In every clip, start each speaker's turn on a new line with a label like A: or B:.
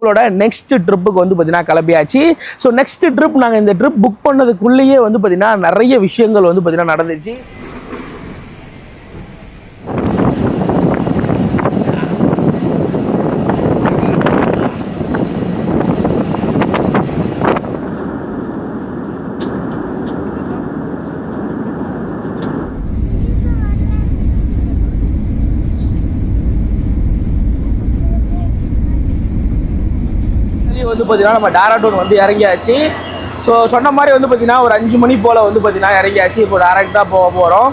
A: உங்களோட நெக்ஸ்ட் ட்ரிப்புக்கு வந்து பார்த்தீங்கன்னா கிளம்பியாச்சு. ஸோ நெக்ஸ்ட் ட்ரிப் நாங்கள் இந்த ட்ரிப் புக் பண்ணதுக்குள்ளேயே வந்து பார்த்தீங்கன்னா நிறைய விஷயங்கள் வந்து பார்த்தீங்கன்னா நடந்துச்சு. பார்த்தீங்கன்னா நம்ம டேராடூன் வந்து இறங்கியாச்சு. ஸோ சொன்ன மாதிரி வந்து பார்த்தீங்கன்னா ஒரு அஞ்சு மணி போல் வந்து பார்த்தீங்கன்னா இறங்கியாச்சு. இப்போ டேரெக்டாக போக போகிறோம்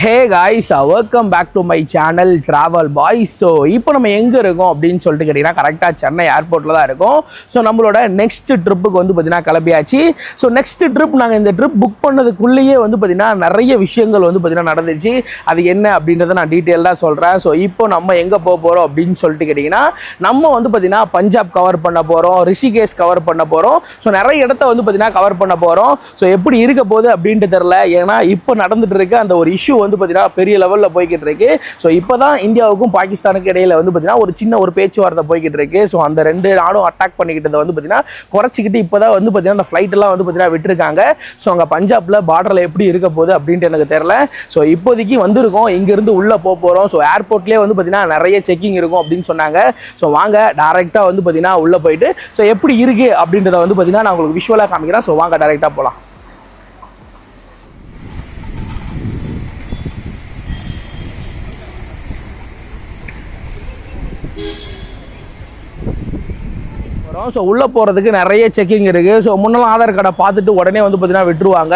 A: hey guys welcome back to my channel Travel Boys so இப்போ நம்ம எங்கே இருக்கோம் அப்படின்னு சொல்லிட்டு கேட்டிங்கன்னா கரெக்டாக சென்னை ஏர்போர்ட்டில் தான் இருக்கோம். ஸோ நம்மளோட நெக்ஸ்ட் ட்ரிப்புக்கு வந்து பார்த்தீங்கன்னா கிளம்பியாச்சு. ஸோ நெக்ஸ்ட் ட்ரிப் நாங்கள் இந்த ட்ரிப் புக் பண்ணதுக்குள்ளேயே வந்து பார்த்தீங்கன்னா நிறைய விஷயங்கள் வந்து பார்த்திங்கன்னா நடந்துச்சு அது என்ன அப்படின்றத நான் டீட்டெயிலாக சொல்கிறேன் ஸோ இப்போ நம்ம எங்கே போக போகிறோம் அப்படின்னு சொல்லிட்டு கேட்டிங்கன்னா நம்ம வந்து பார்த்தீங்கன்னா பஞ்சாப் கவர் பண்ண போகிறோம் ரிஷிகேஷ் கவர் பண்ண போகிறோம் ஸோ நிறைய இடத்த வந்து பார்த்திங்கன்னா கவர் பண்ண போகிறோம் ஸோ எப்படி இருக்க போகுது அப்படின்ட்டு தெரில ஏன்னா இப்போ நடந்துகிட்டு இருக்க அந்த ஒரு இஷ்யூ வந்து பார்த்தீங்கன்னா பெரிய லெவலில் போய்கிட்டு இருக்கு. ஸோ இப்போ தான் இந்தியாவுக்கும் பாகிஸ்தானுக்கு இடையில வந்து பார்த்தீங்கன்னா ஒரு சின்ன ஒரு பேச்சுவார்த்தை போய்கிட்டு இருக்கு. ஸோ அந்த ரெண்டு நாடும் அட்டாக் பண்ணிக்கிட்டதை வந்து பார்த்தீங்கன்னா குறைச்சிக்கிட்டு இப்போ தான் வந்து பார்த்தீங்கன்னா அந்த ஃப்ளைட் எல்லாம் வந்து பார்த்தீங்கன்னா விட்டுருக்காங்க. ஸோ அங்கே பஞ்சாப்ல பார்டரில் எப்படி இருக்க போகுது அப்படின்ட்டு எனக்கு தெரில ஸோ இப்போதைக்கு வந்திருக்கோம். இங்கேருந்து உள்ளே போக போகிறோம் ஸோ ஏர்போர்ட்லேயே வந்து பார்த்தீங்கன்னா நிறைய செக்கிங் இருக்கும் அப்படின்னு சொன்னாங்க. ஸோ வாங்க டேரெக்டாக வந்து பார்த்தீங்கன்னா உள்ளே போயிட்டு. ஸோ எப்படி இருக்குது அப்படின்றத வந்து பார்த்தீங்கன்னா நான் உங்களுக்கு விஷுவலாக காமிக்கிறேன். ஸோ வாங்க டேரெக்டாக போகலாம் Thank you. வரும் ஸோ உள்ளே போகிறதுக்கு நிறைய செக்கிங் இருக்குது ஸோ முன்னெல்லாம் ஆதார் கார்டை பார்த்துட்டு உடனே வந்து பார்த்தீங்கன்னா விட்டுருவாங்க.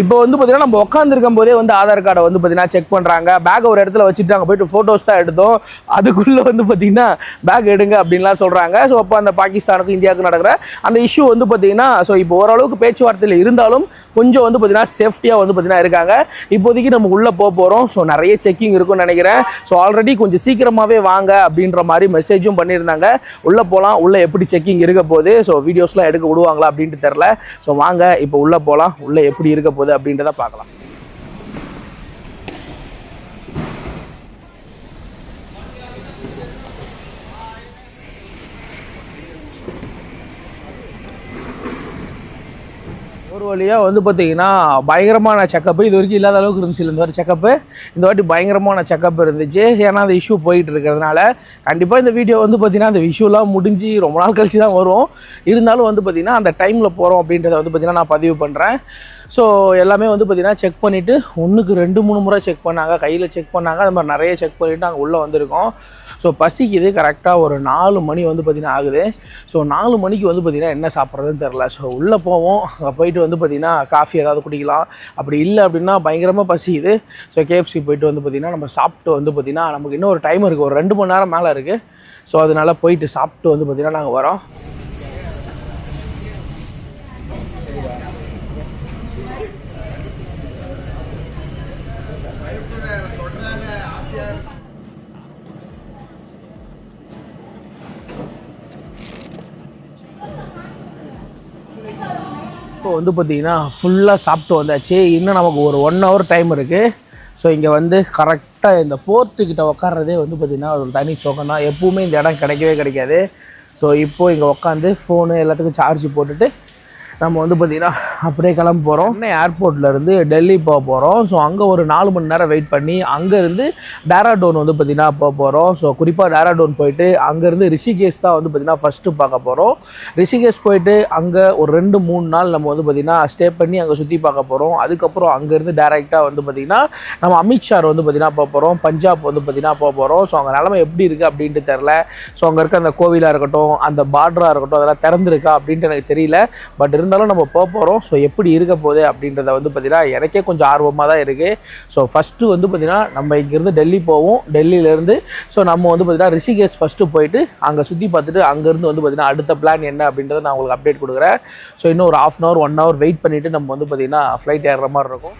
A: இப்போ வந்து பார்த்தீங்கன்னா நம்ம உட்காந்துருக்கும் போதே வந்து ஆதார் கார்டை வந்து பார்த்தீங்கன்னா செக் பண்ணுறாங்க பேக் ஒரு இடத்துல வச்சுட்டு அங்கே போயிட்டு ஃபோட்டோஸ் தான் எடுத்தோம். அதுக்குள்ளே வந்து பார்த்தீங்கன்னா பேக் எடுங்க அப்படின்லாம் சொல்கிறாங்க ஸோ அப்போ அந்த பாகிஸ்தானுக்கும் இந்தியாவுக்கும் நடக்கிற அந்த இஷ்யூ வந்து பார்த்தீங்கன்னா ஸோ இப்போ ஓரளவுக்கு பேச்சுவார்த்தையில் இருந்தாலும் கொஞ்சம் வந்து பார்த்தீங்கன்னா சேஃப்டியாக வந்து பார்த்தீங்கன்னா இருக்காங்க. இப்போதைக்கு நம்ம உள்ளே போக போகிறோம் ஸோ நிறைய செக்கிங் இருக்கும்னு நினைக்கிறேன். ஸோ ஆல்ரெடி கொஞ்சம் சீக்கிரமாகவே வாங்க அப்படின்ற மாதிரி மெசேஜும் பண்ணியிருந்தாங்க. உள்ளே போகலாம் உள்ளே எப்படி செக்கிங் இருக்க போது ஸோ வீடியோஸ்லாம் எடுக்க விடுவாங்களா அப்படின்ட்டு தெரில ஸோ வாங்க இப்போ உள்ளே போகலாம் உள்ளே எப்படி இருக்க போகுது அப்படின்றத பார்க்கலாம். வழியாக வந்து பார்த்தீங்கன்னா பயங்கரமான செக்கப்பு இது வரைக்கும் இல்லாத அளவுக்கு இருந்துச்சு. இந்த வாட்டி செக்கப்பு இந்த வாட்டி பயங்கரமான செக்கப் இருந்துச்சு. ஏன்னா அந்த இஷ்யூ போயிட்டு இருக்கிறதுனால கண்டிப்பாக இந்த வீடியோ வந்து பார்த்திங்கன்னா அந்த இஷ்யூலாம் முடிஞ்சு ரொம்ப நாள் கழிச்சு தான் வரும். இருந்தாலும் வந்து பார்த்திங்கன்னா அந்த டைமில் போகிறோம் அப்படின்றத வந்து பார்த்திங்கன்னா நான் பதிவு பண்ணுறேன் ஸோ எல்லாமே வந்து பார்த்திங்கன்னா செக் பண்ணிவிட்டு ஒன்றுக்கு ரெண்டு மூணு முறை செக் பண்ணாங்க. கையில் செக் பண்ணாங்க. அது மாதிரி நிறைய செக் பண்ணிவிட்டு நாங்கள் உள்ளே வந்திருக்கோம். ஸோ பசிக்குது கரெக்டாக ஒரு நாலு மணி வந்து பார்த்திங்கன்னா ஆகுது. ஸோ நாலு மணிக்கு வந்து பார்த்திங்கன்னா என்ன சாப்பிட்றதுன்னு தெரில ஸோ உள்ளே போவோம். அங்கே போயிட்டு வந்து பார்த்திங்கன்னா காஃபி ஏதாவது குடிக்கலாம். அப்படி இல்லை அப்படின்னா பயங்கரமாக பசிக்குது. ஸோ கேஎஃப்சி போயிட்டு வந்து பார்த்திங்கன்னா நம்ம சாப்பிட்டு வந்து பார்த்திங்கன்னா நமக்கு இன்னும் ஒரு டைம் இருக்குது ஒரு ரெண்டு மணி நேரம் மேலே இருக்குது ஸோ அதனால போயிட்டு சாப்பிட்டு வந்து பார்த்திங்கன்னா நாங்கள் வரோம். இப்போ வந்து பார்த்திங்கன்னா ஃபுல்லாக சாப்பிட்டு வந்தாச்சு. இன்னும் நமக்கு ஒரு ஒன் ஹவர் டைம் இருக்குது ஸோ இங்கே வந்து கரெக்டாக இந்த போர்ட்டுக்கிட்ட உட்கார்றதே வந்து பார்த்திங்கன்னா ஒரு தனி சோகம் தான். எப்பவுமே இந்த இடம் கிடைக்கவே கிடைக்காது. ஸோ இப்போது இங்கே உட்காந்து ஃபோனு எல்லாத்துக்கும் சார்ஜ் போட்டுட்டு நம்ம வந்து பார்த்திங்கன்னா அப்படியே கிளம்ப போகிறோம் இன்னும் ஏர்போர்ட்லேருந்து டெல்லி போக போகிறோம் ஸோ அங்கே ஒரு நாலு மணி நேரம் வெயிட் பண்ணி அங்கேருந்து டேராடோன் வந்து பார்த்திங்கன்னா போக போகிறோம் ஸோ குறிப்பாக டேராடோன் போயிட்டு அங்கேருந்து ரிஷிகேஷ் தான் வந்து பார்த்திங்கன்னா ஃபஸ்ட்டு பார்க்க போகிறோம் ரிஷிகேஷ் போயிட்டு அங்கே ஒரு ரெண்டு மூணு நாள் நம்ம வந்து பார்த்திங்கன்னா ஸ்டே பண்ணி அங்கே சுற்றி பார்க்க போகிறோம் அதுக்கப்புறம் அங்கேருந்து டேரெக்டாக வந்து பார்த்திங்கன்னா நம்ம அமித்ஷார் வந்து பார்த்திங்கன்னா போக போகிறோம் பஞ்சாப் வந்து பார்த்திங்கன்னா போக போகிறோம் ஸோ அங்கே நிலமை எப்படி இருக்குது அப்படின்ட்டு தெரில ஸோ அங்கே இருக்க அந்த கோவிலாக இருக்கட்டும் அந்த பார்டராக இருக்கட்டும் அதெல்லாம் திறந்துருக்கா அப்படின்ட்டு எனக்கு தெரியல. பட் இருந்தாலும் நம்ம போக போகிறோம் ஸோ எப்படி இருக்க போகுது அப்படின்றத வந்து பார்த்திங்கன்னா எனக்கே கொஞ்சம் ஆர்வமாக தான் இருக்குது ஸோ ஃபஸ்ட்டு வந்து பார்த்திங்கன்னா நம்ம இங்கேருந்து டெல்லி போவோம். டெல்லியிலேருந்து ஸோ நம்ம வந்து பார்த்திங்கன்னா ரிஷிகேஷ் ஃபஸ்ட்டு போயிட்டு அங்கே சுற்றி பார்த்துட்டு அங்கேருந்து வந்து பார்த்திங்கன்னா அடுத்த பிளான் என்ன அப்படின்றத நான் உங்களுக்கு அப்டேட் கொடுக்குறேன். ஸோ இன்னும் ஒரு half an hour one hour wait பண்ணிவிட்டு நம்ம வந்து பார்த்திங்கன்னா ஃப்ளைட் ஏறுற மாதிரி இருக்கும்.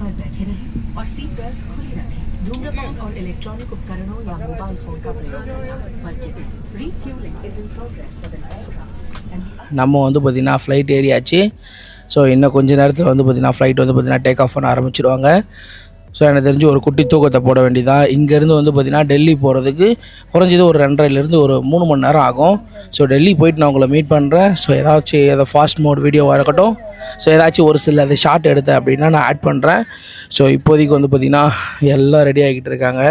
B: पर बैठे रहें और सीट बेल्ट खुली रखें धूम्रपान और इलेक्ट्रॉनिक उपकरणों या मोबाइल फोन का प्रयोग करना वर्जित है Refueling is in progress for the aircraft and the
A: நம்ம வந்து பார்த்திங்கன்னா ஃப்ளைட் ஏறியாச்சு ஸோ இன்னும் கொஞ்ச நேரத்தில் வந்து பார்த்திங்கன்னா ஃப்ளைட் வந்து பார்த்திங்கன்னா டேக் ஆஃப் பண்ண ஆரம்பிச்சிடுவாங்க ஸோ எனக்கு தெரிஞ்சு ஒரு குட்டி தூக்கத்தை போட வேண்டியதான் இங்கேருந்து வந்து பார்த்திங்கன்னா டெல்லி போகிறதுக்கு குறைஞ்சது ஒரு ரெண்டரைலேருந்து ஒரு மூணு மணி நேரம் ஆகும். ஸோ டெல்லி போயிட்டு நான் உங்களை மீட் பண்ணுறேன் ஸோ ஏதாச்சும் ஏதோ ஃபாஸ்ட் மோட் வீடியோவாக இருக்கட்டும். ஸோ ஏதாச்சும் ஒரு சில அது ஷார்ட் எடுத்தேன் அப்படின்னா நான் ஆட் பண்ணுறேன் ஸோ இப்போதைக்கு வந்து பார்த்திங்கன்னா எல்லாம் ரெடி ஆகிக்கிட்டு இருக்காங்க.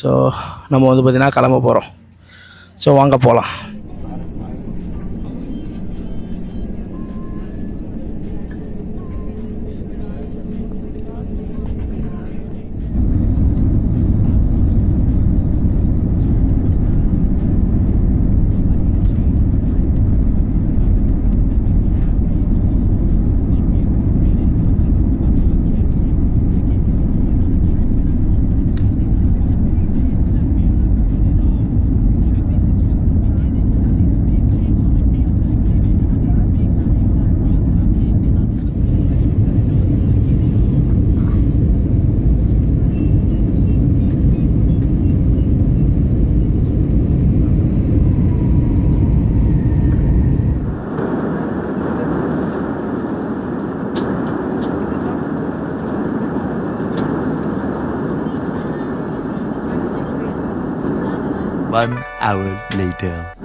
A: ஸோ நம்ம வந்து பார்த்திங்கன்னா கிளம்ப போகிறோம் ஸோ வாங்க போகலாம்
C: hour later.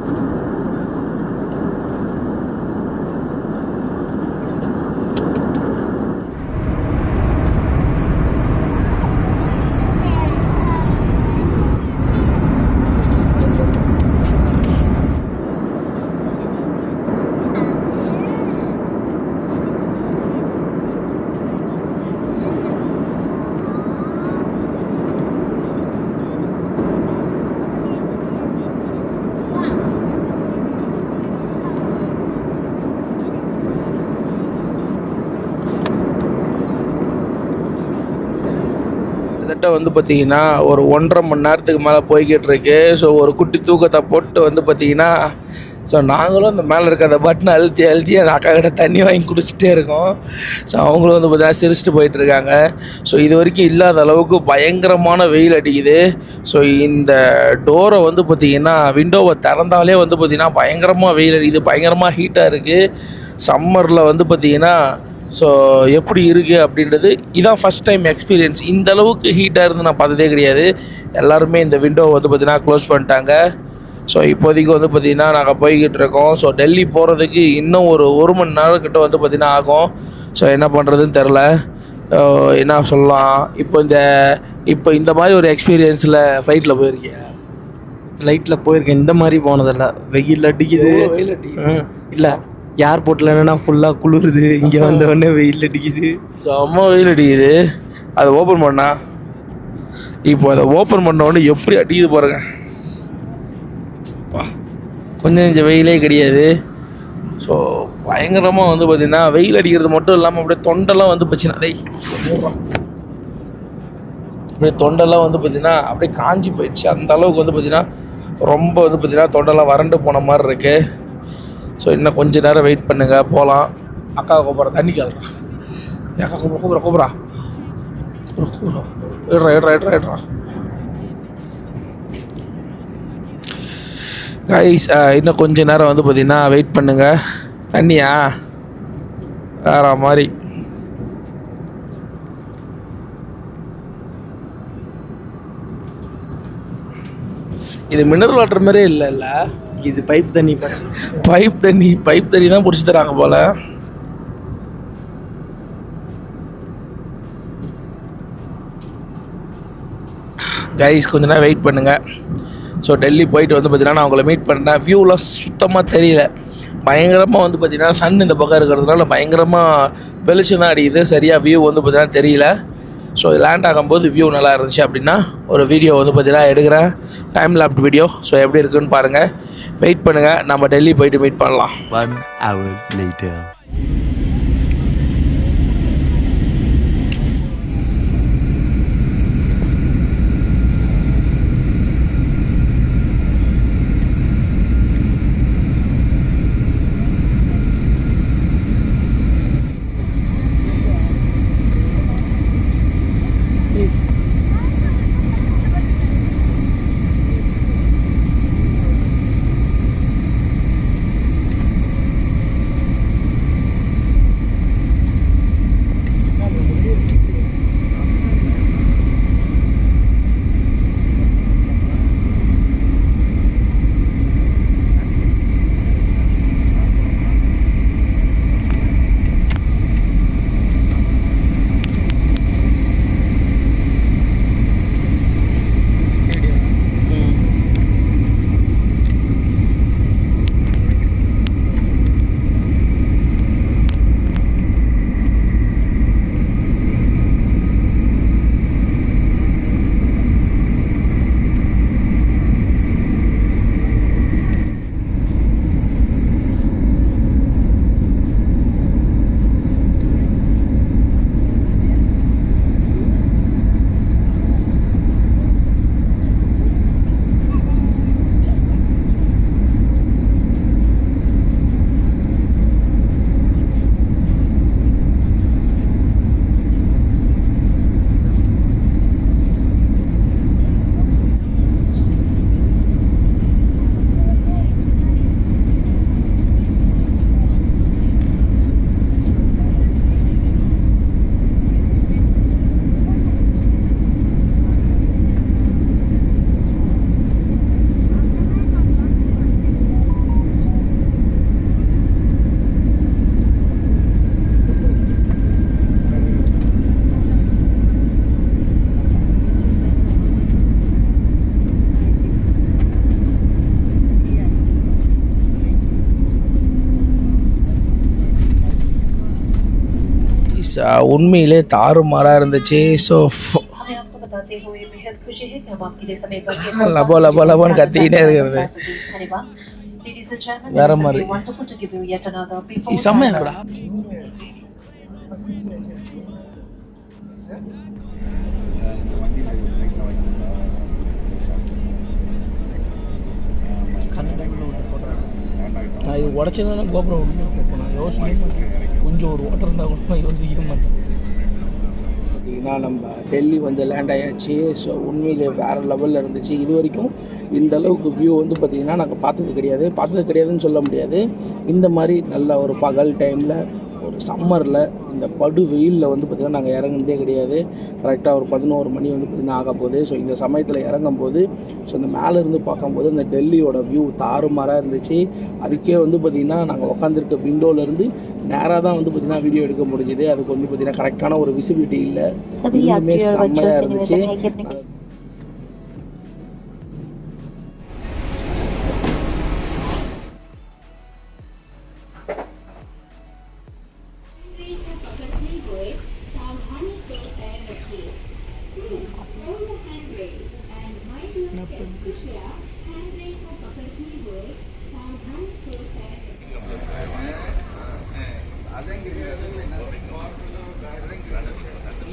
A: வந்து பார்த்திங்கன்னா ஒரு ஒன்றரை மணி நேரத்துக்கு மேலே போய்கிட்டு இருக்கு. ஸோ ஒரு குட்டி தூக்கத்தை போட்டு வந்து பார்த்தீங்கன்னா ஸோ நாங்களும் அந்த மேலே இருக்க அந்த பட்டனை அழுத்தி அழுத்தி அந்த அக்கா கிட்ட தண்ணி வாங்கி குடிச்சிட்டே இருக்கோம். ஸோ அவங்களும் வந்து பார்த்தீங்கன்னா சிரிச்சிட்டு போயிட்டுருக்காங்க ஸோ இது வரைக்கும் இல்லாத அளவுக்கு பயங்கரமான வெயில் அடிக்குது. ஸோ இந்த டோரை வந்து பார்த்திங்கன்னா விண்டோவை திறந்தாலே வந்து பார்த்திங்கன்னா பயங்கரமாக வெயில் அடிக்குது. பயங்கரமாக ஹீட்டாக இருக்குது சம்மரில் வந்து பார்த்தீங்கன்னா ஸோ எப்படி இருக்குது அப்படின்றது இதான் ஃபஸ்ட் டைம் எக்ஸ்பீரியன்ஸ் இந்த அளவுக்கு ஹீட்டாக இருந்து நான் பார்த்ததே கிடையாது. எல்லாருமே இந்த விண்டோ வந்து பார்த்தீங்கன்னா க்ளோஸ் பண்ணிட்டாங்க. ஸோ இப்போதைக்கு வந்து பார்த்திங்கன்னா நாங்கள் போய்கிட்டு இருக்கோம். ஸோ டெல்லி போகிறதுக்கு இன்னும் ஒரு ஒரு மணி நேரம் கிட்ட வந்து பார்த்திங்கன்னா ஆகும். ஸோ என்ன பண்ணுறதுன்னு தெரில என்ன சொல்லலாம். இப்போ இந்த இப்போ இந்த மாதிரி ஒரு எக்ஸ்பீரியன்ஸில் ஃப்ளைட்டில் போயிருக்கேன்
D: ஃப்ளைட்டில் போயிருக்கேன். இந்த மாதிரி போனதில்ல. வெயில் அடிக்குது.
A: வெயில் அடிக்குது.
D: இல்ல. ஏர்போர்ட்டில் என்னென்னா ஃபுல்லாக குளிருது. இங்கே வந்த உடனே வெயில் அடிக்குது.
A: செம்ம வெயில் அடிக்குது. அதை ஓப்பன் பண்ணா இப்போ அதை ஓப்பன் பண்ண உடனே எப்படி அடிக்குது பாருங்க. கொஞ்சம் கொஞ்சம் வெயிலே கிடையாது. ஸோ பயங்கரமாக வந்து பார்த்திங்கன்னா வெயில் அடிக்கிறது மட்டும் இல்லாமல் அப்படியே தொண்டெல்லாம் வந்து போச்சுன்னா டேய் அப்படியே தொண்டெல்லாம் வந்து பார்த்தீங்கன்னா அப்படியே காஞ்சி போயிடுச்சு. அந்த அளவுக்கு வந்து பார்த்திங்கன்னா ரொம்ப வந்து பார்த்திங்கன்னா தொண்டெல்லாம் வறண்டு போன மாதிரி இருக்குது ஸோ இன்னும் கொஞ்ச நேரம் வெயிட் பண்ணுங்கள் போகலாம் அக்கா கூப்பிட்ற தண்ணி கேள்றான் அக்கா கூப்பிட கூப்பிட கூப்பிட்றா கூப்பிட்றா எடுறா எடுறா எடுறா எடுறா கைஸ் இன்னும் கொஞ்ச நேரம் வந்து பார்த்தீங்கன்னா வெயிட் பண்ணுங்க. தண்ணியா? வேற மாதிரி. இது மினரல் வாட்டர் மாதிரியே இல்லை இல்லை
D: இது பைப் தண்ணி
A: பைப் தண்ணி பைப் தண்ணி தான் பிடிச்சி தராங்க போல. கைஸ் கொஞ்ச நேரம் வெயிட் பண்ணுங்க. ஸோ டெல்லி போயிட்டு வந்து பார்த்தீங்கன்னா நான் உங்களை மீட் பண்ணேன் வியூலாம் சுத்தமாக தெரியல. பயங்கரமாக வந்து பார்த்தீங்கன்னா சன் இந்த பக்கம் இருக்கிறதுனால பயங்கரமாக வெளிச்சம் தான் அடிக்குது. சரியாக வியூ வந்து பார்த்தீங்கன்னா தெரியல. ஸோ லேண்ட் ஆகும்போது வியூ நல்லா இருந்துச்சு அப்படின்னா ஒரு வீடியோ வந்து பார்த்தீங்கன்னா எடுக்கிறேன். டைம் லேப்ட் வீடியோ ஸோ எப்படி இருக்குன்னு பாருங்கள் வெயிட் பண்ணுங்கள் நம்ம டெல்லி போயிட்டு மீட் பண்ணலாம்.
C: ஒன் hour லேட்டர்
A: உண்மையிலே தாறுமாறாக இருந்துச்சு. ஸோ லபோ லபோ லபோன்னு கத்திக்கிட்டே இருக்கிறது. வேற மாதிரி. செம்மையா கன்னடங்களோட நான் இது உடச்சதுனா கோபுரம் இப்போ நான் யோசிக்க கொஞ்சம் ஒரு ஓட்டம் இருந்தால் கூட நான் யோசிக்க மாட்டேன். பார்த்தீங்கன்னா நம்ம டெல்லி வந்து லேண்ட் ஆயாச்சு. ஸோ உண்மையிலே வேறு லெவலில் இருந்துச்சு. இது வரைக்கும் இந்த அளவுக்கு வியூ வந்து பார்த்திங்கன்னா நாங்கள் பார்த்தது கிடையாது. பார்த்தது கிடையாதுன்னு சொல்ல முடியாது. இந்த மாதிரி நல்ல ஒரு பகல் டைமில் ஒரு சம்மரில் இந்த படு வெயிலில் வந்து பார்த்திங்கன்னா நாங்கள் இறங்குனதே கிடையாது. கரெக்டாக ஒரு பதினோரு மணி வந்து பார்த்திங்கன்னா ஆக போகுது. ஸோ இந்த சமயத்தில் இறங்கும் போது ஸோ இந்த மேலேருந்து பார்க்கும்போது இந்த டெல்லியோட வியூ தாறுமாறாக இருந்துச்சு. அதுக்கே வந்து பார்த்திங்கன்னா நாங்கள் உட்காந்துருக்க விண்டோலேருந்து நேராக தான் வந்து பார்த்திங்கன்னா வீடியோ எடுக்க முடிஞ்சுது. அதுக்கு வந்து பார்த்திங்கன்னா கரெக்டான ஒரு விசிபிலிட்டி இல்லை. இன்னுமே செம்மையாக இருந்துச்சு.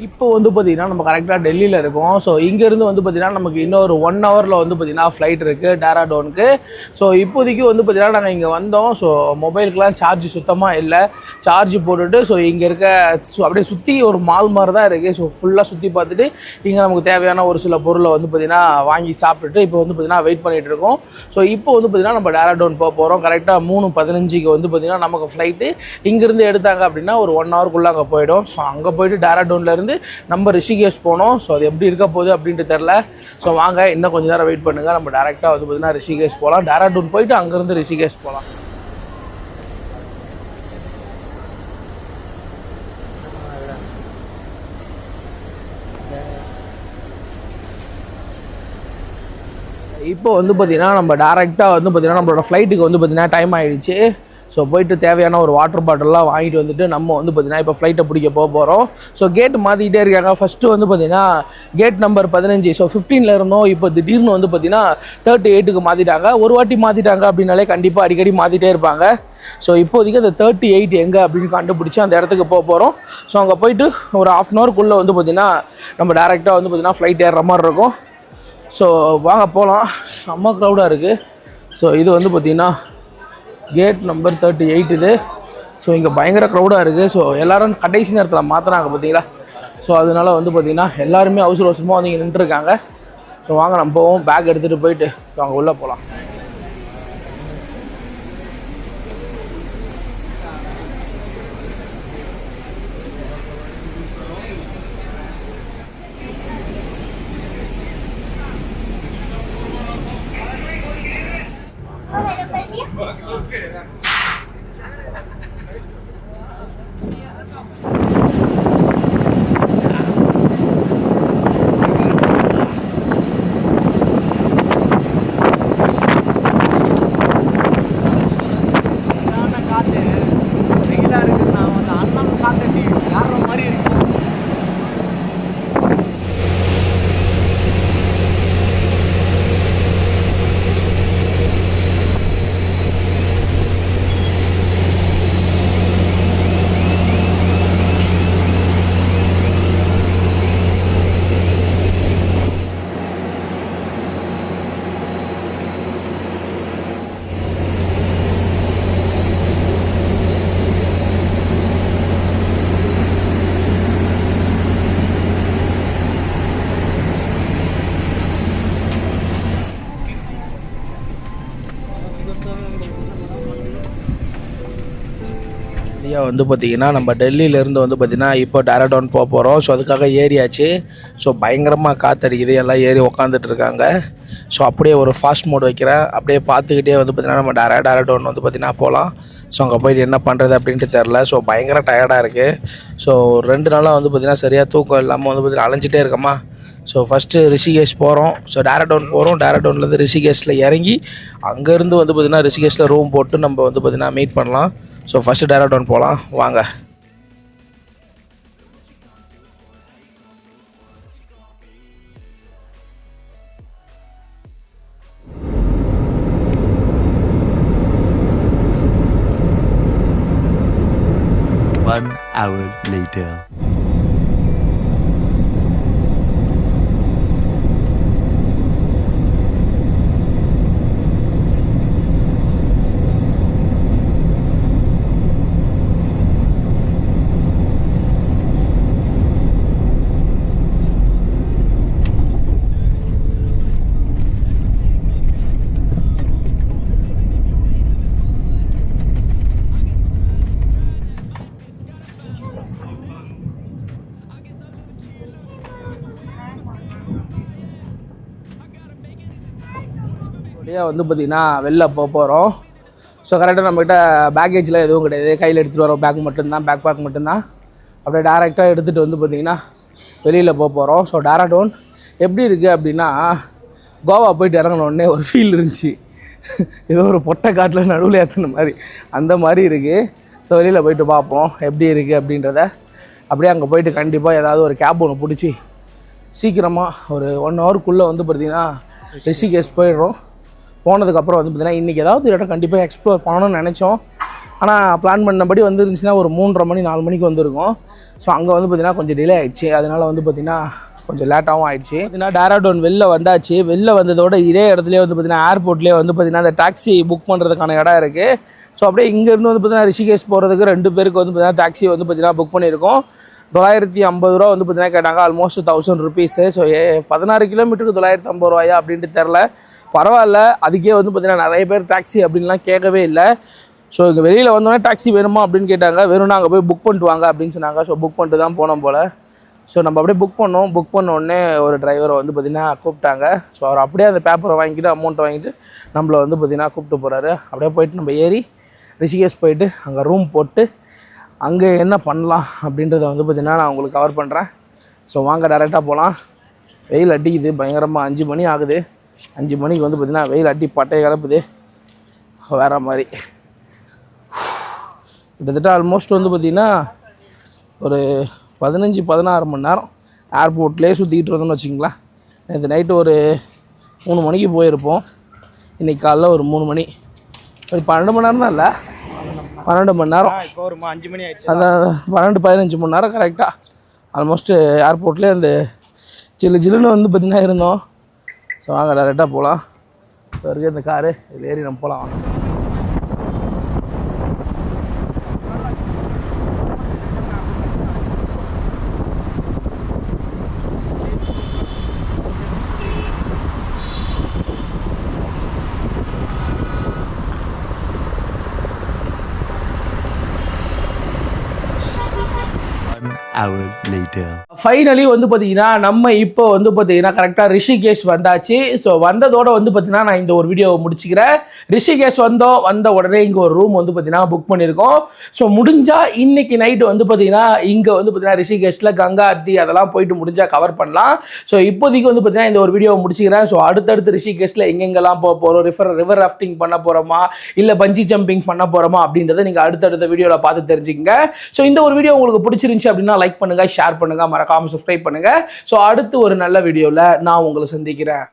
A: இப்போ வந்து பார்த்தீங்கன்னா நம்ம கரெக்டாக டெல்லியில் இருக்கோம். ஸோ இங்கேருந்து வந்து பார்த்தீங்கன்னா நமக்கு இன்னொரு ஒன் ஹவரில் வந்து பார்த்தீங்கன்னா ஃப்ளைட் இருக்குது டேராடோனுக்கு ஸோ இப்போதைக்கு வந்து பார்த்தீங்கன்னா நாங்கள் இங்கே வந்தோம். ஸோ மொபைலுக்குலாம் சார்ஜ் சுத்தமாக இல்லை. சார்ஜ் போட்டுட்டு ஸோ இங்கே இருக்க அப்படியே சுற்றி ஒரு மால் மாதிரி தான் இருக்குது ஸோ ஃபுல்லாக சுற்றி பார்த்துட்டு இங்கே நமக்கு தேவையான ஒரு சில பொருளை வந்து பார்த்தீங்கன்னா வாங்கி சாப்பிட்டுட்டு இப்போ வந்து பார்த்தீங்கன்னா வெயிட் பண்ணிகிட்டு இருக்கோம். ஸோ இப்போ வந்து பார்த்தீங்கன்னா நம்ம டேராடோன் போக போகிறோம் கரெக்டாக மூணு பதினஞ்சுக்கு வந்து பார்த்தீங்கன்னா நமக்கு ஃப்ளைட்டு இங்கேருந்து எடுத்தாங்க அப்படின்னா ஒரு ஒன் ஹவருக்குள்ளே அங்கே போயிடும். ஸோ அங்கே போயிட்டு டேராடோன்லேருந்து வந்து நம்ம ரிஷிகேஷ் போனோம். ஸோ அது எப்படி இருக்க போகுது அப்படின்ட்டு தெரில ஸோ வாங்க இன்னும் கொஞ்சம் நேரம் வெயிட் பண்ணுங்கள் நம்ம டேரெக்டாக வந்து பார்த்தீங்கன்னா ரிஷிகேஷ் போகலாம் டேராடூன் போயிட்டு அங்கேருந்து ரிஷிகேஷ் போகலாம் இப்போ வந்து பார்த்தீங்கன்னா நம்ம டேரெக்டாக வந்து பார்த்தீங்கன்னா நம்மளோட ஃப்ளைட்டுக்கு வந்து பார்த்தீங்கன்னா டைம் ஆயிடுச்சு. ஸோ போயிட்டு தேவையான ஒரு வாட்டர் பாட்டிலெலாம் வாங்கிட்டு வந்துட்டு நம்ம வந்து பார்த்தீங்கன்னா இப்போ ஃப்ளைட்டை பிடிக்க போக போகிறோம் ஸோ கேட் மாற்றிக்கிட்டே இருக்காங்க. ஃபஸ்ட்டு வந்து பார்த்தீங்கன்னா கேட் நம்பர் பதினஞ்சு. ஸோ ஃபிஃப்டீனில் இருந்தோம். இப்போ திடீர்னு வந்து பார்த்தீங்கன்னா தேர்ட்டி எயிட்டுக்கு மாற்றிட்டாங்க ஒரு வாட்டி மாற்றிட்டாங்க அப்படின்னாலே கண்டிப்பாக அடிக்கடி மாற்றிட்டே இருப்பாங்க. ஸோ இப்போதைக்கு அந்த தேர்ட்டி எயிட் எங்கே அப்படின்னு கண்டுபிடிச்சி அந்த இடத்துக்கு போக போகிறோம் ஸோ அங்கே போயிட்டு ஒரு ஆஃப் அன் ஹவருக்குள்ளே வந்து பார்த்தீங்கன்னா நம்ம டேரெக்டாக வந்து பார்த்தீங்கன்னா ஃப்ளைட் ஏறுற மாதிரி இருக்கும். ஸோ வாங்க போகலாம் செம்ம க்ரௌடாக இருக்குது ஸோ இது வந்து பார்த்திங்கன்னா கேட் நம்பர் தேர்ட்டி எயிட் இது. ஸோ இங்கே பயங்கர க்ரௌடாக இருக்குது ஸோ எல்லோரும் கடைசி நேரத்தில் மாற்றினாங்க பார்த்தீங்களா ஸோ அதனால வந்து பார்த்திங்கன்னா எல்லாருமே அவசர அவசரமாக வந்து இங்கே நின்றுருக்காங்க ஸோ வாங்க நம்ம போவோம். பேக் எடுத்துகிட்டு போயிட்டு ஸோ அங்கே உள்ளே போகலாம் ஏரியா வந்து பார்த்திங்கன்னா நம்ம டெல்லியிலேருந்து வந்து பார்த்திங்கன்னா இப்போ டேரடோன் போக போகிறோம் ஸோ அதுக்காக ஏறியாச்சு. ஸோ பயங்கரமாக காத்தடிக்குது. எல்லாம் ஏறி உக்காந்துட்டு இருக்காங்க. ஸோ அப்படியே ஒரு ஃபாஸ்ட் மோட் வைக்கிறேன். அப்படியே பார்த்துக்கிட்டே வந்து பார்த்திங்கன்னா நம்ம டேரா டேரடோன் வந்து பார்த்திங்கன்னா போகலாம். ஸோ அங்கே போயிட்டு என்ன பண்ணுறது அப்படின்ட்டு தெரில ஸோ பயங்கர டயர்டாக இருக்குது ஸோ ரெண்டு நாளாக வந்து பார்த்திங்கன்னா சரியாக தூக்கம் இல்லாமல் வந்து பார்த்திங்கன்னா அலைஞ்சிட்டே இருக்கமா? ஸோ ஃபஸ்ட்டு ரிஷிகேஷ் போகிறோம் ஸோ டேரடவுன் போகிறோம் டேரடவுன்லேருந்து ரிஷிகேஷில் இறங்கி அங்கேருந்து வந்து பார்த்திங்கன்னா ரிஷிகேஷில் ரூம் போட்டு நம்ம வந்து பார்த்திங்கன்னா மீட் பண்ணலாம். So first dara down pola, wanga.
C: One hour later.
A: வந்து பார்த்திங்கன்னா வெளில போக போகிறோம் ஸோ கரெக்டாக நம்மக்கிட்ட பேக்கேஜில் எதுவும் கிடையாது. கையில் எடுத்துகிட்டு வரோம் பேக் மட்டும்தான் பேக் பேக் மட்டும்தான். அப்படியே டேரெக்டாக எடுத்துகிட்டு வந்து பார்த்திங்கன்னா வெளியில் போக போகிறோம் ஸோ டேரக்டோன் எப்படி இருக்குது அப்படின்னா கோவா போயிட்டு இறங்கினோடனே ஒரு ஃபீல் இருந்துச்சு. ஏதோ ஒரு பொட்டை காட்டில் நடுவில் ஏற்றுன மாதிரி. அந்த மாதிரி இருக்குது ஸோ வெளியில் போயிட்டு பார்ப்போம் எப்படி இருக்குது அப்படின்றத. அப்படியே அங்கே போயிட்டு கண்டிப்பாக ஏதாவது ஒரு கேப் ஒன்று பிடிச்சி சீக்கிரமாக ஒரு ஒன் ஹவருக்குள்ளே வந்து பார்த்தீங்கன்னா ரிஷிகேஷ் போயிடுறோம். போனதுக்கப்புறம் வந்து பார்த்தீங்கன்னா இன்றைக்கி ஏதாவது இடம் கண்டிப்பாக எக்ஸ்ப்ளோர் பண்ணணும்னு நினச்சோம். ஆனால் பிளான் பண்ணபடி வந்துருந்துச்சுன்னா ஒரு மூன்றரை மணி நாலு மணிக்கு வந்திருக்கும். ஸோ அங்கே வந்து பார்த்திங்கன்னா கொஞ்சம் டிலே ஆயிடுச்சு. அதனால் வந்து பார்த்திங்கன்னா கொஞ்சம் லேட்டாகவும் ஆயிடுச்சு. பார்த்தீங்கன்னா டேராடோன் வெளில வந்தாச்சு. வெளில வந்ததோட இதே இடத்துலேயே வந்து பார்த்தீங்கன்னா ஏர்போர்ட்லேயே வந்து பார்த்திங்கன்னா அந்த டாக்ஸி புக் பண்ணுறதுக்கான இடம் இருக்குது ஸோ அப்படியே இங்கேருந்து வந்து பார்த்திங்கன்னா ரிஷிகேஷ் போகிறதுக்கு ரெண்டு பேருக்கு வந்து பார்த்திங்கன்னா டாக்ஸி வந்து பார்த்திங்கன்னா புக் பண்ணியிருக்கோம். தொள்ளாயிரத்தி ஐம்பது ரூபா வந்து பார்த்தீங்கன்னா கேட்டாங்க ஆல்மோஸ்ட் தௌசண்ட் ருபீஸு ஸோ பதினாறு கிலோமீட்டருக்கு தொள்ளாயிரத்தி ஐம்பது ரூபாயா அப்படின்ட்டு தெரில பரவாயில்ல அதுக்கே வந்து பார்த்திங்கன்னா நிறைய பேர் டாக்ஸி அப்படின்லாம் கேட்கவே இல்லை. ஸோ இங்கே வெளியில் வந்தோடனே டாக்ஸி வேணுமா அப்படின்னு கேட்டாங்க. வேணும்னா அங்கே போய் புக் பண்ணிட்டு வாங்க அப்படின்னு சொன்னாங்க. ஸோ புக் பண்ணிட்டு தான் போனோம் போல். ஸோ நம்ம அப்படியே புக் பண்ணோம். புக் பண்ண உடனே ஒரு டிரைவரை வந்து பார்த்திங்கன்னா கூப்பிட்டாங்க. ஸோ அவர் அப்படியே அந்த பேப்பரை வாங்கிட்டு அமௌண்ட்டை வாங்கிட்டு நம்மளை வந்து பார்த்திங்கன்னா கூப்பிட்டு போகிறாரு அப்படியே போயிட்டு நம்ம ஏறி ரிஷிகேஷ் போயிட்டு அங்கே ரூம் போட்டு அங்கே என்ன பண்ணலாம் அப்படின்றத வந்து பார்த்திங்கன்னா நான் உங்களுக்கு கவர் பண்ணுறேன் ஸோ வாங்க டேரெக்டாக போகலாம் வெயில் அடிக்குது பயங்கரமாக அஞ்சு மணி ஆகுது. அஞ்சு மணிக்கு வந்து பார்த்திங்கன்னா வெயில் அடி பட்டையை கிளப்புது வேற மாதிரி. கிட்டத்தட்ட ஆல்மோஸ்ட் வந்து பார்த்திங்கன்னா ஒரு பதினஞ்சு பதினாறு மணி நேரம் ஏர்போர்ட்லேயே சுற்றிக்கிட்டு இருந்தோம்னு வச்சிங்களேன் நேற்று நைட்டு ஒரு மூணு மணிக்கு போயிருப்போம். இன்றைக்கி காலைல ஒரு மூணு மணி. ஒரு பன்னெண்டு மணி நேரம் தான் இல்லை. பன்னெண்டு மணி நேரம்.
D: இப்போ ஒரு அஞ்சு மணி ஆயிடுச்சு.
A: அதான் பன்னெண்டு பதினஞ்சு மணி நேரம் கரெக்டாக ஆல்மோஸ்ட்டு ஏர்போர்ட்லேயே அந்த சில்லு சில்லுன்னு வந்து பார்த்திங்கன்னா இருந்தோம். ஸோ வாங்க டேரெக்டாக போகலாம் இப்போ இருக்க இந்த காரு இதில் ஏறி நம்ம போகலாம் வாங்க
C: hour later.
A: ஃபைனலி வந்து பார்த்தீங்கன்னா நம்ம இப்போ வந்து பார்த்தீங்கன்னா கரெக்டாக ரிஷிகேஷ் வந்தாச்சு. ஸோ வந்ததோட வந்து பார்த்தீங்கன்னா நான் இந்த ஒரு வீடியோவை முடிச்சுக்கிறேன். ரிஷிகேஷ் வந்தோம் வந்த உடனே இங்கே ஒரு ரூம் வந்து பார்த்தீங்கன்னா புக் பண்ணியிருக்கோம். ஸோ முடிஞ்சால் இன்னைக்கு நைட்டு வந்து பார்த்தீங்கன்னா இங்கே வந்து பார்த்தீங்கன்னா ரிஷிகேஷில் கங்கா ஆர்த்தி அதெல்லாம் போயிட்டு முடிஞ்சால் கவர் பண்ணலாம். ஸோ இப்போதைக்கு வந்து பார்த்தீங்கன்னா இந்த ஒரு வீடியோவை முடிச்சுக்கிறேன். ஸோ அடுத்தடுத்து ரிஷிகேஷில் எங்கெங்கெல்லாம் போக போகிறோம் ரிஃபர் ரிவர் ராஃப்டிங் பண்ண போகிறோமா இல்லை பஞ்சி ஜம்பிங் பண்ண போகிறோமா அப்படின்றத நீங்கள் அடுத்தடுத்த வீடியோவில் பார்த்து தெரிஞ்சுக்கங்க. ஸோ இந்த ஒரு வீடியோ உங்களுக்கு பிடிச்சிருந்துச்சி அப்படின்னா லைக் பண்ணுங்கள் ஷேர் பண்ணுங்க. மறக்காம சப்ஸ்கிரைப் பண்ணுங்க. ஸோ அடுத்து ஒரு நல்ல வீடியோவில் நான் உங்களை சந்திக்கிறேன்.